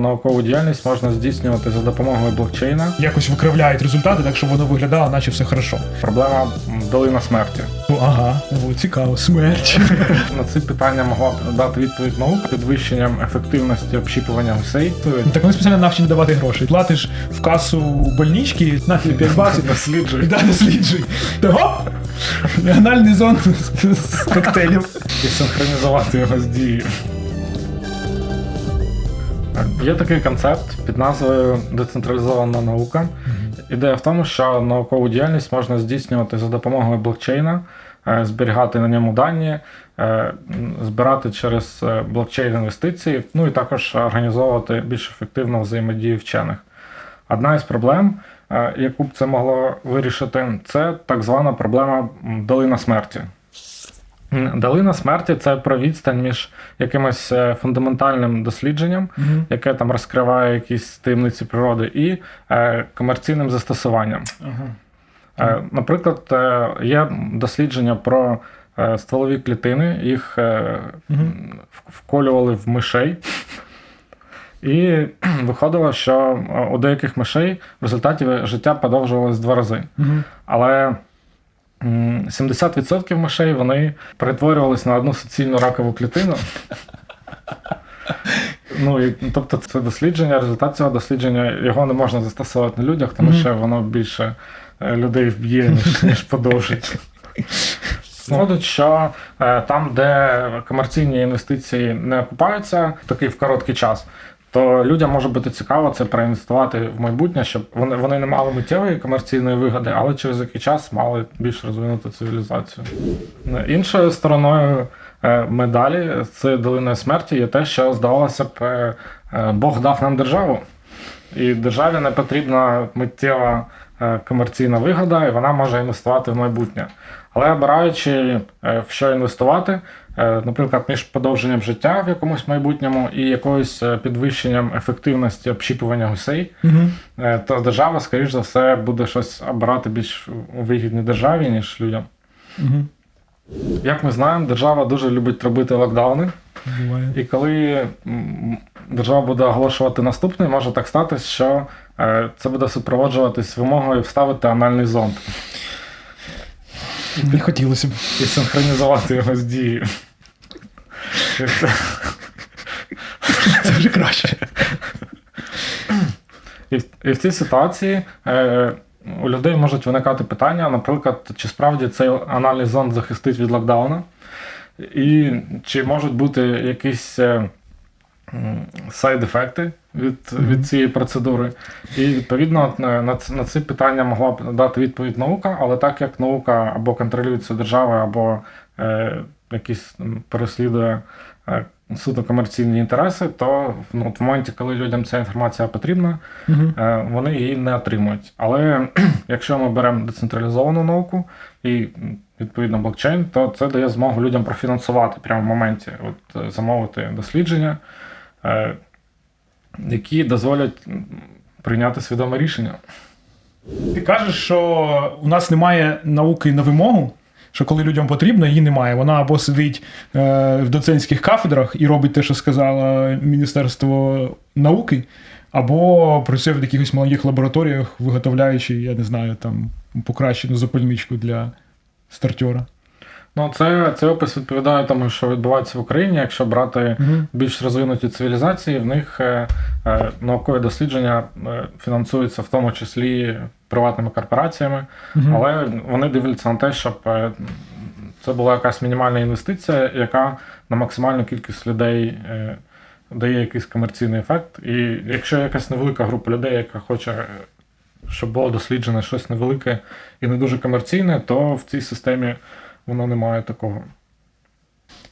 Наукову діяльність можна здійснювати за допомогою блокчейна. Якось викривляють результати, так щоб воно виглядало, наче все хорошо. Проблема долина смерті. Ну, ага, о, цікаво, смерть. На ці питання могла б дати відповідь наука підвищенням ефективності общіпування гусей. Ну, Так вони спеціально навчені давати гроші. Платиш в касу больнички, на тобі 5 баксів. Досліджує Да, досліджуй. Та гоп! Анальний зон з коктейлів. і синхронізувати його з дією. Є такий концепт під назвою децентралізована наука. Ідея в тому, що наукову діяльність можна здійснювати за допомогою блокчейна, е, зберігати на ньому дані, е, збирати через е, блокчейн інвестиції, ну і також організовувати більш ефективну взаємодію вчених. Одна із проблем, яку б це могло вирішити, це так звана проблема долина смерті. М, Долина смерті це про відстань між якимось е, фундаментальним дослідженням, яке там розкриває якісь таємниці природи, і е, комерційним застосуванням. Ага. Е, Наприклад, е, є дослідження про е, стволові клітини, їх е, Мгм. в- вколювали в мишей. І виходило, що е, у деяких мишей в результаті життя подовжувалось два рази. Мгм. Але м, 70% мишей вони перетворювались на одну суцільну ракову клітину. Ну, і, тобто, це дослідження, результат цього дослідження його не можна застосовувати на людях, тому що воно більше е, людей вб'є, ніж, ніж подовжить. Виходить, що е, там, де комерційні інвестиції не окупаються такий в короткий час, то людям може бути цікаво це проінвестувати в майбутнє, щоб вони, вони не мали миттєвої комерційної вигоди, але через який час мали більш розвинуту цивілізацію. Іншою стороною е, медалі з долиною смерті є те, що здавалося б, е, е, Бог дав нам державу, і державі не потрібна миттєва комерційна вигода, і вона може інвестувати в майбутнє. Але обираючи е, в що інвестувати, е, наприклад, між подовженням життя в якомусь майбутньому і якоюсь е, підвищенням ефективності общіпування гусей, е, то держава, скоріш за все, буде щось обирати більш у вигідній державі, ніж людям. Мгм. Як ми знаємо, держава дуже любить робити локдауни. Буває. І коли держава буде оголошувати наступний, може так статись, що це буде супроводжуватись вимогою вставити анальний зонд Не хотілося б. і синхронізувати його з дією. Це- вже краще. І, в- і в цій ситуації е, у людей можуть виникати питання, наприклад, чи справді цей анальний зонд захистить від локдауна, і чи можуть бути якісь е, сайд-ефекти від, від цієї процедури. І відповідно на, на, ц- на ці питання могла б дати відповідь наука, але так як наука або контролюється державою, або е, якісь переслідує е, суто комерційні інтереси, то ну, от в моменті, коли людям ця інформація потрібна, е, вони її не отримують. Але якщо ми беремо децентралізовану науку і відповідно блокчейн, то це дає змогу людям профінансувати прямо в моменті, от замовити дослідження, е, які дозволять прийняти свідоме рішення. Ти кажеш, що у нас немає науки на вимогу, що коли людям потрібно, її немає. Вона або сидить е, в доцентських кафедрах і робить те, що сказало Міністерство науки, або працює в якихось маленьких лабораторіях, виготовляючи, я не знаю, там покращену запальничку для стартера. Ну, це, цей опис відповідає тому, що відбувається в Україні. Якщо брати Мгм. більш розвинуті цивілізації, в них е, е, наукові дослідження е, фінансуються в тому числі приватними корпораціями, Мгм. але вони дивляться на те, щоб е, це була якась мінімальна інвестиція, яка на максимальну кількість людей е, дає якийсь комерційний ефект. І якщо якась невелика група людей, яка хоче, е, щоб було досліджене щось невелике і не дуже комерційне, то в цій системі воно не має такого.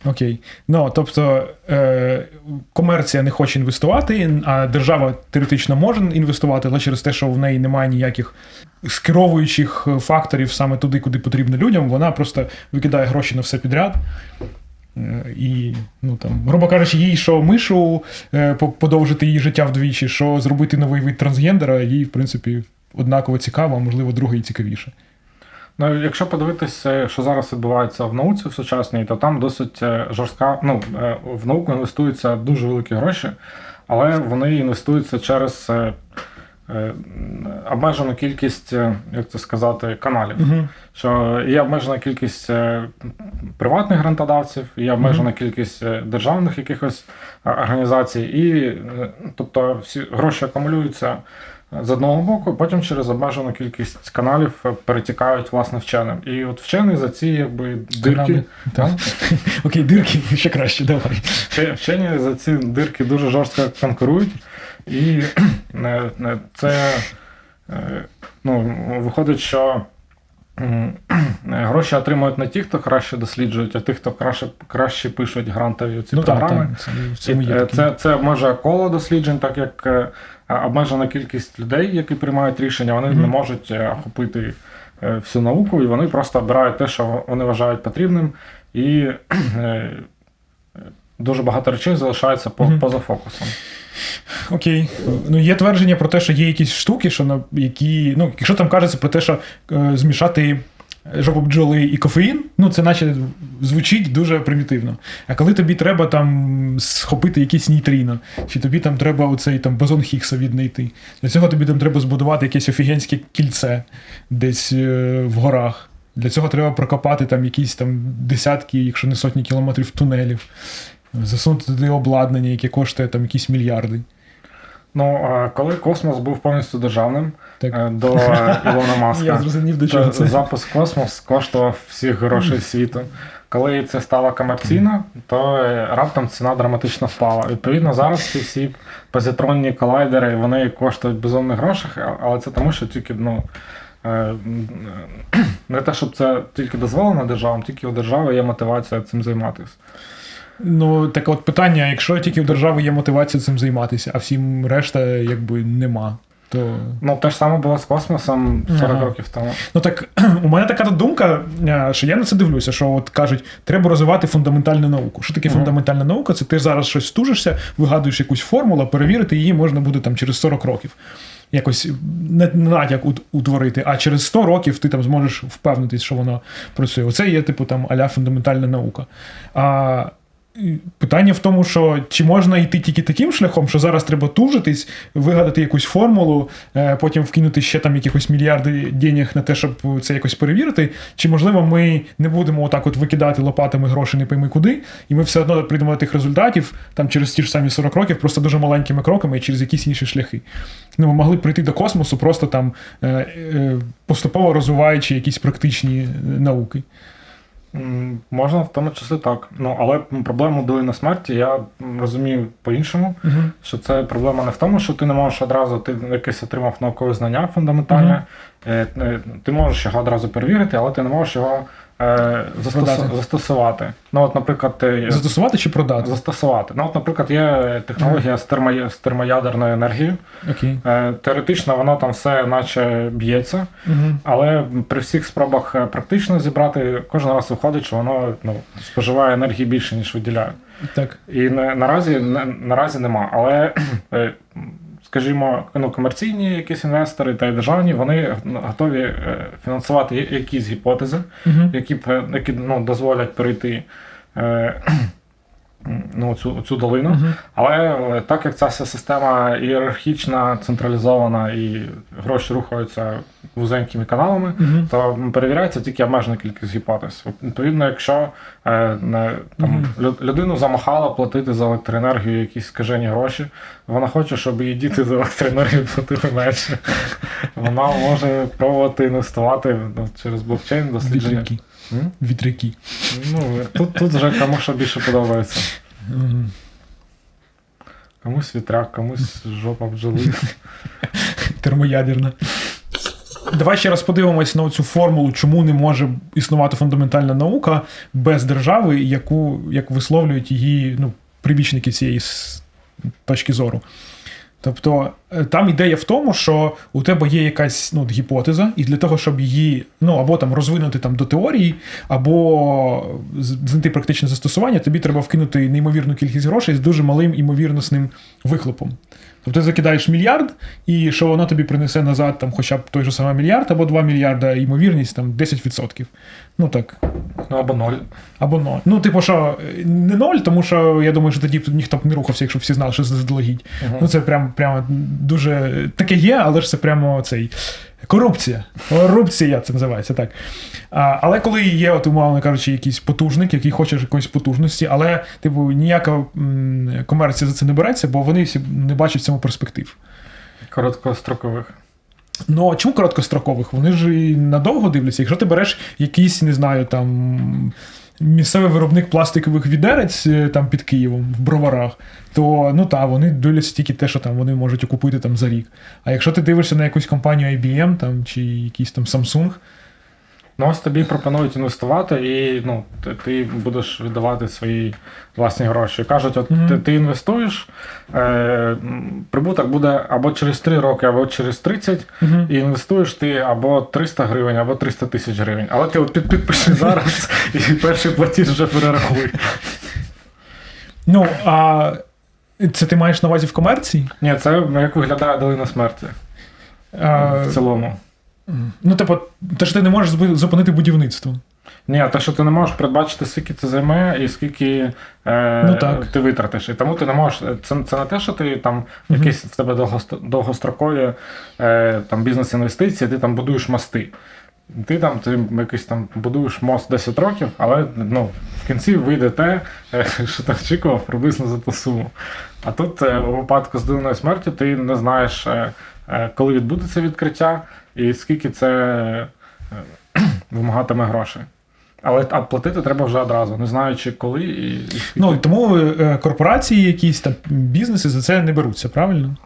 Окей. Ну, тобто е, комерція не хоче інвестувати, а держава теоретично може інвестувати, але через те, що в неї немає ніяких скеровуючих факторів саме туди, куди потрібно людям, вона просто викидає гроші на все підряд. Е, І, ну там, грубо кажучи, їй що мишу е, подовжити її життя вдвічі, що зробити новий вид трансгендера, їй, в принципі, однаково цікаво, а можливо, другий цікавіше. Ну, якщо подивитися, що зараз відбувається в науці в сучасній, то там досить е, жорстка. Ну, е, в науку інвестуються дуже великі гроші, але вони інвестуються через е, обмежену кількість, як це сказати, каналів. Угу. Що є обмежена кількість приватних грантодавців, є обмежена кількість е, державних якихось організацій, і тобто всі гроші акумулюються з одного боку, потім через обмежену кількість каналів е, перетікають власне вченим. І от вчений за ці якби дирки. Окей, дирки ще краще, давай. Вчені за ці дирки дуже жорстко конкурують, і е, е, це ну, виходить, що гроші отримують не ті, хто краще досліджують, а ті, хто краще, краще пишуть грантові ці Ну програми. так, це, І, є е, це, це обмежує коло досліджень, так як е, обмежена кількість людей, які приймають рішення, вони Мгм. не можуть е, охопити всю науку, і вони просто обирають те, що вони вважають потрібним, і дуже багато речей залишається по- Мгм. поза фокусом. Окей. Ну, є твердження про те, що є якісь штуки, що на які. Ну, якщо там кажеться про те, що е, змішати жопу бджоли і кофеїн, ну це наче звучить дуже примітивно. А коли тобі треба там схопити якісь нейтріно, чи тобі там треба оцей там бозон Хіггса віднайти, для цього тобі там треба збудувати якесь офігенське кільце десь е, в горах. Для цього треба прокопати там якісь там десятки, якщо не сотні кілометрів тунелів, засунути туди обладнання, яке коштує там якісь мільярди. Ну, коли космос був повністю державним Так. е, до Ілона Маска, Я зрозумів, до то чого це. запуск космос коштував всіх грошей світу. Коли це стало комерційно, то е, раптом ціна драматично впала. Відповідно, зараз ці всі позитронні колайдери вони коштують безумних грошей, але це тому, що тільки ну. е, Не те, щоб це тільки дозволено державам, тільки у держави є мотивація цим займатися. Ну, так от питання: якщо тільки в держави є мотивація цим займатися, а всім решта якби нема. То Ну, те ж саме було з космосом 40 Ага. років тому. ну так у мене така думка, е, що я на це дивлюся, що от кажуть, треба розвивати фундаментальну науку. Що таке Мгм. фундаментальна наука? Це ти зараз щось стужишся, вигадуєш якусь формулу, перевірити її можна буде там через 40 років. Якось не натяк ут- утворити, а через 100 років ти там зможеш впевнитись, що воно працює. Оце є, типу, там аля фундаментальна наука. А питання в тому, що чи можна йти тільки таким шляхом, що зараз треба тужитись, вигадати якусь формулу, е, потім вкинути ще там якихось мільярди денег на те, щоб це якось перевірити. Чи можливо ми не будемо отак от викидати лопатами гроші не пойми куди, і ми все одно прийдемо до тих результатів там через ті ж самі 40 років, просто дуже маленькими кроками і через якісь інші шляхи. Ну, ми могли б прийти до космосу, просто там е, е, поступово розвиваючи якісь практичні науки. Можна в тому числі так. Ну, але проблему долини смерті я розумію по-іншому, Угу. що це проблема не в тому, що ти не можеш одразу, ти якесь отримав наукове знання фундаментальне, uh -huh. ти можеш його одразу перевірити, але ти не можеш його е, застосу- Продати. застосувати. Ну, от, наприклад, ти Застосувати чи продати? застосувати. Ну, от, наприклад, є технологія з, термо, з термоядерною енергією. Окей. Е, Теоретично воно там все наче б'ється, Угу. але при всіх спробах е, практично зібрати, кожен раз виходить, що воно ну, споживає енергії більше, ніж виділяє. Так. І не, наразі, не, наразі нема. Але, е, скажімо, ну, комерційні якісь інвестори та й державні, вони готові е, фінансувати якісь гіпотези, які, б, е, які ну, дозволять перейти. Ну, цю, цю долину. Угу. Але так як ця вся система ієрархічна, централізована і гроші рухаються вузенькими каналами, Угу. то перевіряється тільки обмежена кількість гіпотез. Відповідно, якщо е, не, там, лю- людину замахала платити за електроенергію якісь скажені гроші, вона хоче, щоб її діти за електроенергію платили менше. Вона може пробувати інвестувати ну, через блокчейн дослідження. Вітряки. Ну, тут, тут вже кому що більше подобається. Комусь вітряк, комусь жопа бджоли. Термоядерна. Давай ще раз подивимось на цю формулу, чому не може існувати фундаментальна наука без держави, яку як висловлюють її ну, прибічники цієї точки зору. Тобто е, там ідея в тому, що у тебе є якась ну, гіпотеза, і для того, щоб її ну, або там розвинути там, до теорії, або знайти практичне застосування, тобі треба вкинути неймовірну кількість грошей з дуже малим імовірносним вихлопом. Тобто ти закидаєш мільярд, і що воно тобі принесе назад там, хоча б той же самий мільярд або 2 мільярда, ймовірність там 10%. Ну так, Ну або ноль. або ноль. Ну, типу, що не ноль, тому що я думаю, що тоді б ніхто б не рухався, якщо всі знали, що заздалегідь. Мгм. Ну, це прям, прямо дуже таке є, але ж це прямо цей. Корупція. Корупція це називається так. А, але коли є, от, умовно кажучи, якийсь потужник, який хоче якоїсь потужності, але, типу, ніяка м, комерція за це не береться, бо вони всі не бачать в цьому перспектив. Короткострокових. Ну, а чому короткострокових? Вони ж і надовго дивляться. Якщо ти береш якийсь, не знаю, там. Місцевий виробник пластикових відерець е, там під Києвом в броварах, то ну та вони дивляться тільки те, що там вони можуть окупити там за рік. А якщо ти дивишся на якусь компанію IBM там чи якийсь там Samsung, Ну, ось тобі пропонують інвестувати, і ну, ти, ти будеш віддавати свої власні гроші. Кажуть, от Мгм. ти, ти інвестуєш, е, прибуток буде або через 3 роки, або через 30, Мгм. і інвестуєш ти або 300 гривень, або 300 тисяч гривень. Але ти от під, підпиши зараз і перший платіж вже перерахуй. ну а це ти маєш на увазі в комерції? Ні, це як виглядає долина смерті А, в цілому. Ну, типу, те, що ти не можеш зупинити будівництво. Ні, те, що ти не можеш передбачити, скільки це займе і скільки е, Ну, так. ти витратиш. І тому ти не можеш. Це, це не те, що ти там якісь в тебе довгост- довгострокові е, там, бізнес-інвестиції, ти там будуєш мости. Ти там ти якийсь там будуєш мост 10 років, але ну, в кінці вийде те, е, що ти очікував приблизно за ту суму. А тут е, у випадку з дивною смерті ти не знаєш, е, е, коли відбудеться відкриття і скільки це е, вимагатиме грошей. Але а платити треба вже одразу, не знаючи коли і, і. Ну тому е, корпорації, якісь там бізнеси за це не беруться, правильно?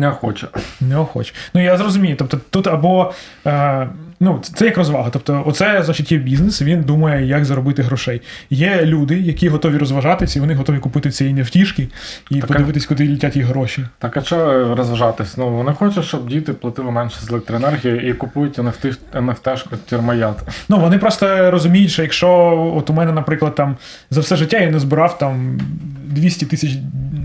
Неохоче. Неохоч. Ну я зрозумію. Тобто тут або е, ну, це- як розвага. Тобто, оце значить є бізнес, він думає, як заробити грошей. Є люди, які готові розважатися, і вони готові купити ці невтішки і Так, подивитись, куди летять їх гроші. Так а що розважатись? Ну вони хочуть, щоб діти платили менше з електроенергії і купують NFT, NFT-шку термояд. Ну вони просто розуміють, що якщо от у мене, наприклад, там за все життя я не збирав там 200 тисяч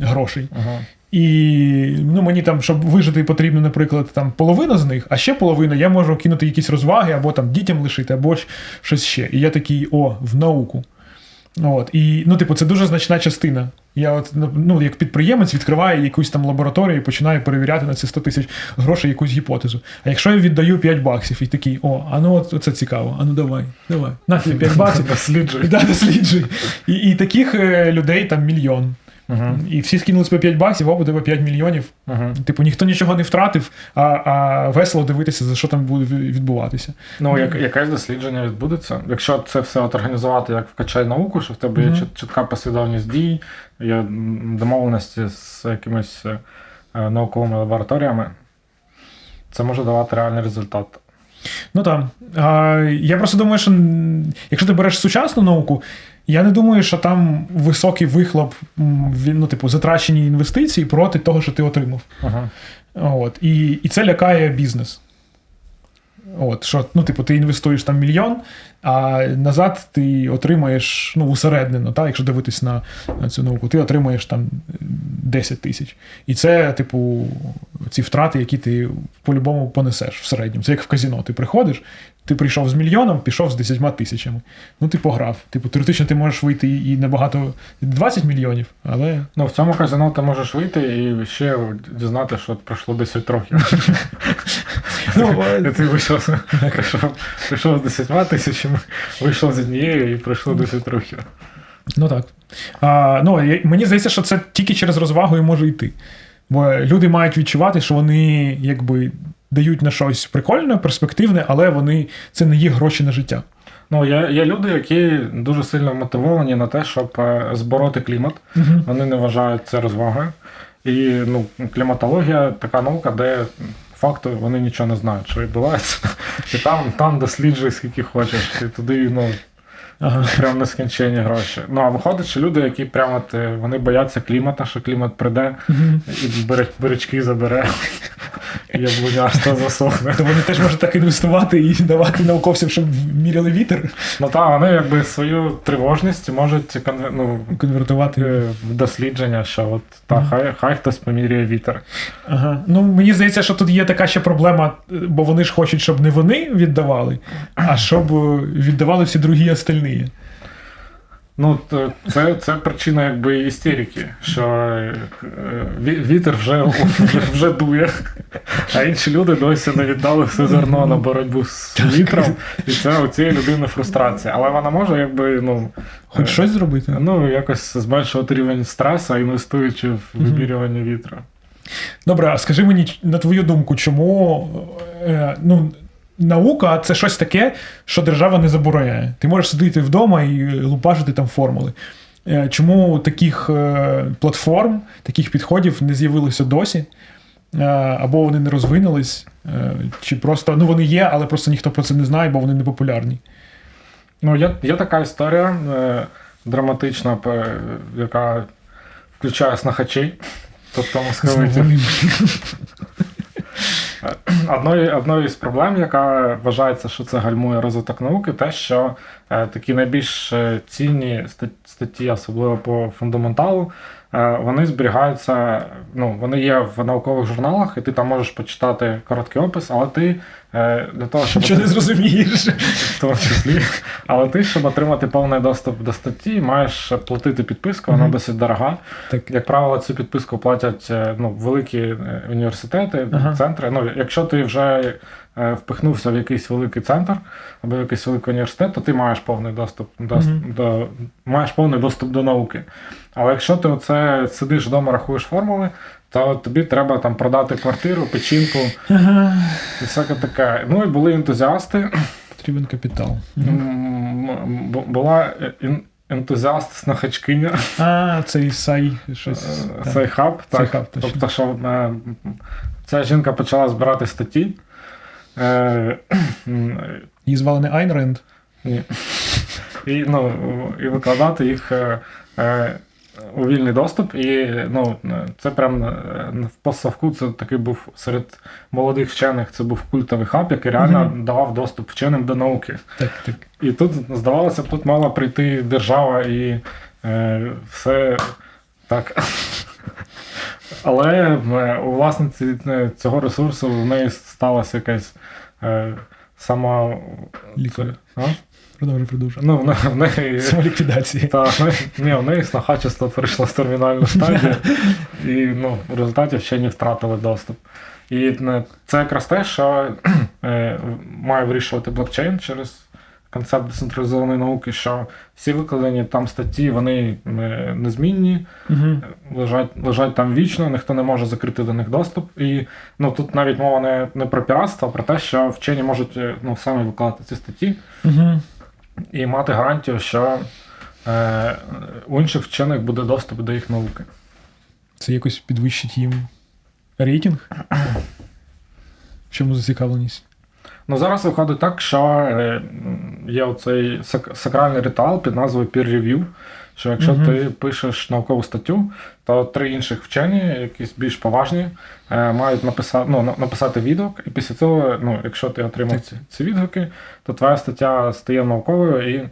грошей. Ага. І ну, мені там, щоб вижити, потрібно, наприклад, там половина з них, а ще половина я можу кинути якісь розваги, або там дітям лишити, або щось ще. І я такий, о, в науку. От. І, ну, типу, це дуже значна частина. Я от, ну, як підприємець відкриваю якусь там лабораторію і починаю перевіряти на ці 100 тисяч грошей якусь гіпотезу. А якщо я віддаю 5 баксів і такий, о, а ну от це цікаво, а ну давай, давай. На 5 баксів. Досліджуй. Да, досліджуй. І, і таких е, людей там мільйон. Ага. І всі скинулись по 5 баксів, у тебе 5 мільйонів. Ага. Типу, ніхто нічого не втратив, а, а весело дивитися, за що там буде відбуватися. Ну, як, якесь дослідження відбудеться. Якщо це все от організувати як вкачай науку, що в тебе є чіт- чітка послідовність дій, є домовленості з якимись е, науковими лабораторіями, це може давати реальний результат. Ну там. А, я просто думаю, що якщо ти береш сучасну науку, я не думаю, що там високий вихлоп, ну, типу, затрачені інвестиції проти того, що ти отримав. Ага. От. І, і це лякає бізнес. От, що, ну, типу, ти інвестуєш там мільйон, а назад ти отримаєш ну, усереднено, та, якщо дивитись на, на цю науку, ти отримаєш там 10 тисяч. І це, типу, ці втрати, які ти по-любому понесеш в середньому. Це як в казіно. Ти приходиш, ти прийшов з мільйоном, пішов з 10 тисячами. Ну, ти пограв. Типу, теоретично ти можеш вийти і набагато 20 мільйонів, але Ну, в цьому казино ти можеш вийти і ще дізнати, що пройшло 10 років. Ну, ти вийшов, прийшов, прийшов з 10 тисячами, вийшов з однією і пройшло 10 років. Ну так. А, ну, мені здається, що це тільки через розвагу і може йти. Бо люди мають відчувати, що вони якби дають на щось прикольне, перспективне, але вони це не їх гроші на життя. Ну, є, є люди, які дуже сильно мотивовані на те, щоб е, збороти клімат. Угу. Вони не вважають це розвагою. І ну, кліматологія така наука, де факту вони нічого не знають, що відбувається. І там, там досліджуй скільки хочеш. І туди ну, Ага. прям нескінченні гроші. Ну а виходить, що люди, які прямо от, е, вони бояться клімата, що клімат прийде і бере- беречки забере. Яблунярство засохне. Вони теж можуть так інвестувати і давати науковцям, щоб міряли вітер, Ну так, вони якби свою тривожність можуть конве- ну, конвертувати. е, в дослідження, що от та, хай, хай хтось поміряє вітер. Ага. Ну мені здається, що тут є така ще проблема, бо вони ж хочуть, щоб не вони віддавали, а щоб віддавали всі другі остальні. Ну, це, це причина якби істерики, що е, вітер вже, вже, вже дує, а інші люди досі не віддали все зерно на боротьбу з вітром, і це у цієї людини фрустрація. Але вона може якби ну, Хоч е, щось зробити. ну якось зменшувати рівень стресу, інвестуючи в вимірювання вітру. Добре, а скажи мені, на твою думку, чому е, ну, наука це щось таке, що держава не забороняє. Ти можеш сидіти вдома і лупашити там формули. Е, чому таких е, платформ, таких підходів не з'явилося досі? Е, або вони не розвинулись, чи просто ну вони є, але просто ніхто про це не знає, бо вони не популярні. Ну, є, є така історія е, драматична, яка включає снахачей, тобто московитів. Одною, одною з проблем, яка вважається, що це гальмує розвиток науки, те, що е, такі найбільш е, цінні статті, особливо по фундаменталу, е, вони зберігаються, ну, вони є в наукових журналах, і ти там можеш почитати короткий опис, але ти е, для того, щоб Що не зрозумієш? в тому числі. Але ти, щоб отримати повний доступ до статті, маєш платити підписку, вона Мгм. досить дорога. Так. Як правило, цю підписку платять е, ну, великі е, університети, Ага. центри. Ну, якщо ти вже е, впихнувся в якийсь великий центр або в якийсь великий університет, то ти маєш повний доступ до, Мгм. до маєш повний доступ до науки. Але якщо ти оце сидиш вдома, рахуєш формули, то тобі треба там продати квартиру, печінку Ага. і всяке таке. Ну і були ентузіасти. Потрібен капітал. Була ен- ентузіаст снахачкиня А, цей сай щось. так. хаб. Так, тобто, що е, ця жінка почала збирати статті. Е, Її звали не Айн Ренд. ні. І, ну, і викладати їх е, е, у вільний доступ. І ну, це прям е, в постсовку це такий був серед молодих вчених, це був культовий хаб, який реально Мгм. давав доступ вченим до науки. Так, так. І тут, здавалося тут мала прийти держава і е, все так. Але е, у власниці е, цього ресурсу в неї сталася якась е, сама. Лікар. А? Продовжуй, продовжуй. Ну, в в неї. Самоліквідації. Та, в неї- ні, в неї снахачество перейшло в термінальну стадію, і ну, в результаті вчені втратили доступ. І е, це якраз те, що е, має вирішувати блокчейн через концепт децентралізованої науки, що всі викладені там статті, вони незмінні, Угу. лежать, лежать там вічно, ніхто не може закрити до них доступ. І ну, тут навіть мова не, не про піратство, а про те, що вчені можуть е, ну, самі викладати ці статті Угу. і мати гарантію, що е, у інших вчених буде доступ до їх науки. Це якось підвищить їм рейтинг. В чому зацікавленість? Ну зараз виходить так, що е, є оцей сак- сакральний ритуал під назвою peer review, що якщо Мгм. ти пишеш наукову статтю, то три інших вчені, якісь більш поважні, е, мають написати, ну, написати відгук, і після цього, ну, якщо ти отримав ці, ці відгуки, то твоя стаття стає науковою і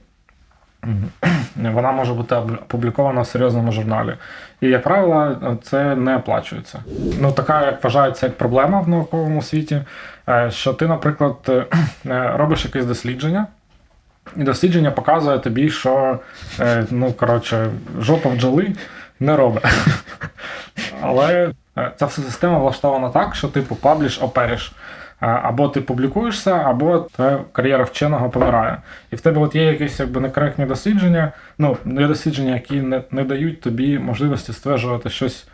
вона може бути опублікована в серйозному журналі. І, як правило, це не оплачується. Ну, така, як вважається, як проблема в науковому світі, е, що ти, наприклад, е, е, робиш якесь дослідження, і дослідження показує тобі, що ну, коротше, жопа бджоли не робить. Але ця вся система влаштована так, що типу пабліш оперіш. Е, Або ти публікуєшся, або твоя кар'єра вченого помирає. І в тебе от є якісь якби некоректні дослідження. Ну, недослідження, дослідження, які не, не дають тобі можливості стверджувати щось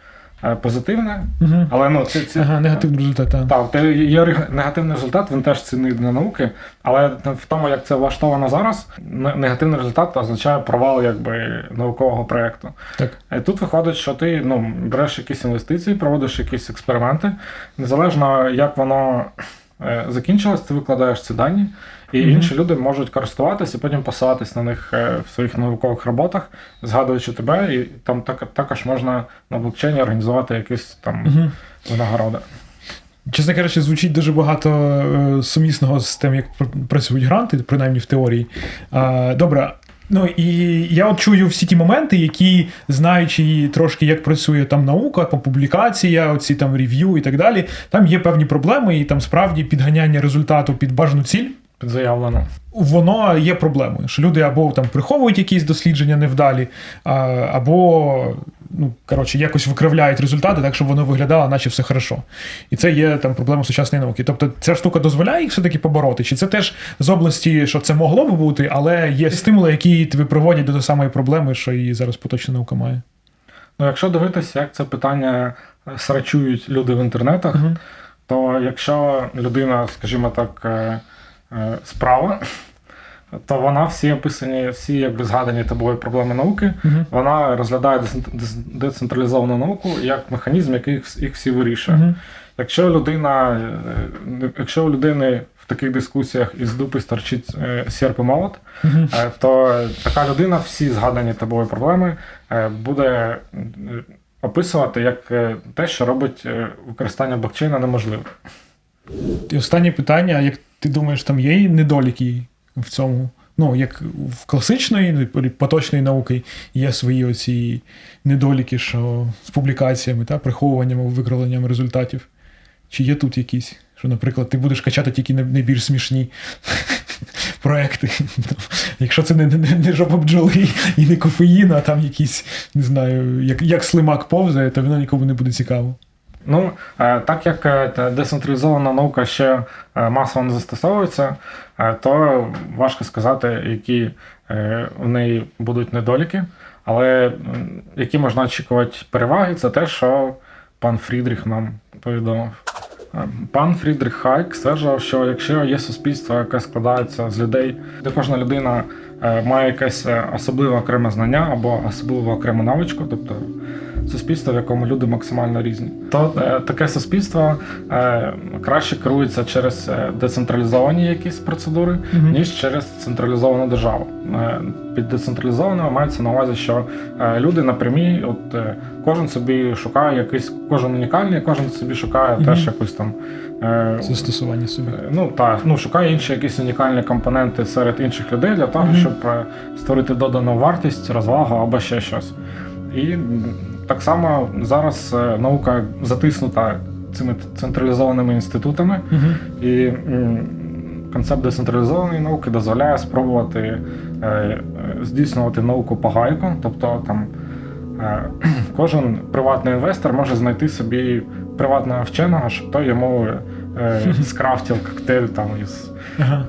позитивне. Угу. Але ну, це, це, Ага, негативний результат. Так. так, в є негативний результат, він теж цінний для науки, але в тому, як це влаштовано зараз, негативний результат означає провал якби, наукового проєкту. так. Е, Тут виходить, що ти ну, береш якісь інвестиції, проводиш якісь експерименти, незалежно як воно е, закінчилось, ти викладаєш ці дані, і Мгм. інші люди можуть користуватися і потім посилатись на них е, в своїх наукових роботах, згадуючи тебе, і там так, також можна на блокчейні організувати якісь там Угу. винагороди. Чесно кажучи, звучить дуже багато е, сумісного з тим, як пр- працюють гранти, принаймні в теорії. Добре. Ну і я от чую всі ті моменти, які, знаючи трошки, як працює там наука, там публікація, оці там рев'ю і так далі, там є певні проблеми, і там справді підганяння результату під бажану ціль. Підзаявлено. Воно є проблемою, що люди або там приховують якісь дослідження невдалі, або ну коротше якось викривляють результати так, щоб воно виглядало, наче все хорошо. І це є там проблема сучасної науки. Тобто, ця штука дозволяє їх все-таки побороти, чи це теж з області, що це могло би бути, але є стимули, які тебе приводять до тої самої проблеми, що і зараз поточна наука має. Ну, якщо дивитися, як це питання е, срачують люди в інтернетах, Мгм. то якщо людина, скажімо так, е, справа, то вона всі описані, всі якби згадані тобою проблеми науки, Мгм. вона розглядає децен- децентралізовану науку як механізм, який їх- їх всі вирішує. Мгм. Якщо людина, е, якщо у людини в таких дискусіях із дупи старчить е, серп і молот, е, то така людина всі згадані тобою проблеми буде описувати як те, що робить використання блокчейна неможливим. І останнє питання: як ти думаєш, там є недоліки в цьому? Ну, як в класичної ну, поточної науки є свої оці недоліки, що з публікаціями, та, приховуванням, викривленням результатів. Чи є тут якісь? Що, наприклад, ти будеш качати тільки найбільш смішні проекти. Якщо це не, жопа бджоли і не кофеїн, а там якісь, не знаю, як слимак повзає, то воно нікому не буде цікаво. Ну, е, так як е, децентралізована наука ще е, масово не застосовується, то важко сказати, які в неї будуть недоліки. Але які можна очікувати переваги, це те, що пан Фрідріх нам повідомив. Пан Фрідріх Хайк стверджував, що якщо є суспільство, яке складається з людей, де кожна людина має якесь е, особливе окреме знання або особливу окрему навичку, тобто суспільство, в якому люди максимально різні, то е, таке суспільство е, краще керується через е, децентралізовані якісь процедури, Мгм. ніж через централізовану державу. Е, під децентралізованою мається на увазі, що е, люди напрямі, от е, кожен собі шукає якийсь, кожен унікальний, кожен собі шукає Мгм. теж якусь там. Е, Застосування собі. Е, Ну так, ну шукає інші якісь унікальні компоненти серед інших людей для того, Мгм. щоб е, створити додану вартість, розвагу або ще щось. І так само зараз наука затиснута цими централізованими інститутами, Мгм. і концепт децентралізованої науки дозволяє спробувати здійснювати науку по гайку, тобто там. Кожен приватний інвестор може знайти собі приватного вченого, щоб той йому е, скрафтив коктейль там із, Ага.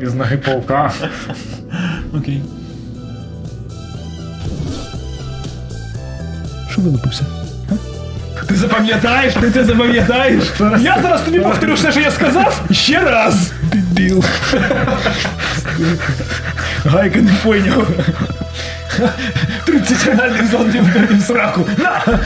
е, із ноги паука. Окей. Що вилупився? Ти запам'ятаєш? Ти це запам'ятаєш? Я зараз тобі повторю все, що я сказав. Ще раз. Дебіл. Гайка не поняв. 30 анальних зон в сраку. На!